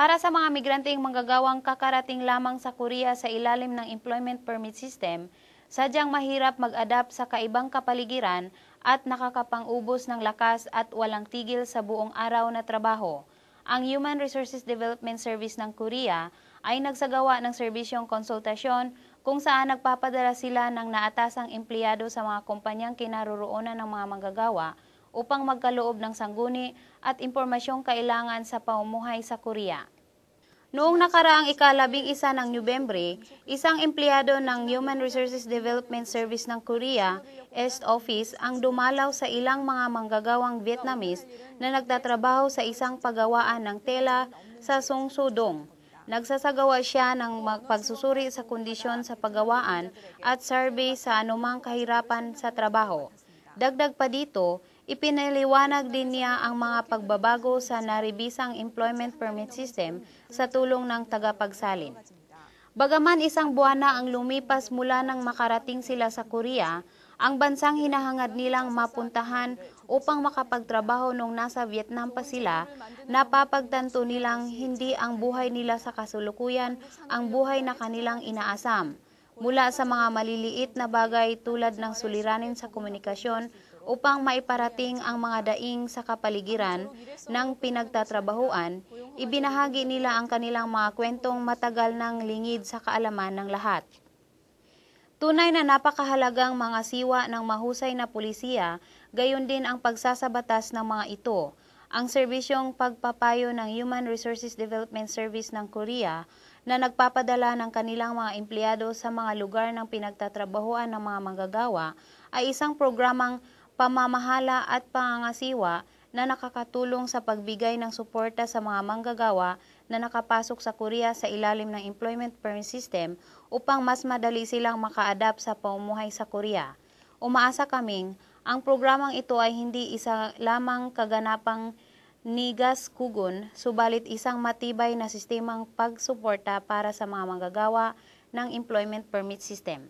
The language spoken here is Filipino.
Para sa mga migranteng manggagawang kakarating lamang sa Korea sa ilalim ng employment permit system, sadyang mahirap mag-adapt sa kaibang kapaligiran at nakakapang-ubos ng lakas at walang tigil sa buong araw na trabaho. Ang Human Resources Development Service ng Korea ay nagsagawa ng serbisyong konsultasyon kung saan nagpapadala sila ng naatasang empleyado sa mga kumpanyang kinaroroonan ng mga manggagawa upang magkaloob ng sangguni at impormasyong kailangan sa pamumuhay sa Korea. Noong nakaraang ikalabing isa ng Nobyembre, isang empleyado ng Human Resources Development Service ng Korea, East Office, ang dumalaw sa ilang mga manggagawang Vietnamese na nagtatrabaho sa isang pagawaan ng tela sa Sungsudong. Nagsasagawa siya ng pagsusuri sa kondisyon sa pagawaan at survey sa anumang kahirapan sa trabaho. Dagdag pa dito, ipinaliwanag din niya ang mga pagbabago sa naribisang employment permit system sa tulong ng tagapagsalin. Bagaman isang buwan na ang lumipas mula nang makarating sila sa Korea, ang bansang hinahangad nilang mapuntahan upang makapagtrabaho nung nasa Vietnam pa sila, napapagtanto nilang hindi ang buhay nila sa kasulukuyan ang buhay na kanilang inaasam. Mula sa mga maliliit na bagay tulad ng suliranin sa komunikasyon upang maiparating ang mga daing sa kapaligiran ng pinagtatrabahuan, ibinahagi nila ang kanilang mga kwentong matagal ng lingid sa kaalaman ng lahat. Tunay na napakahalagang mga siwa ng mahusay na pulisiya, gayon din ang pagsasabatas ng mga ito. Ang serbisyong pagpapayo ng Human Resources Development Service ng Korea na nagpapadala ng kanilang mga empleyado sa mga lugar ng pinagtatrabahuan ng mga manggagawa ay isang programang pamamahala at pangangasiwa na nakakatulong sa pagbigay ng suporta sa mga manggagawa na nakapasok sa Korea sa ilalim ng employment permit system upang mas madali silang maka-adapt sa pamumuhay sa Korea. Umaasa kaming ang programang ito ay hindi isa lamang kaganapang nigas kugon, subalit isang matibay na sistemang pagsuporta para sa mga manggagawa ng employment permit system.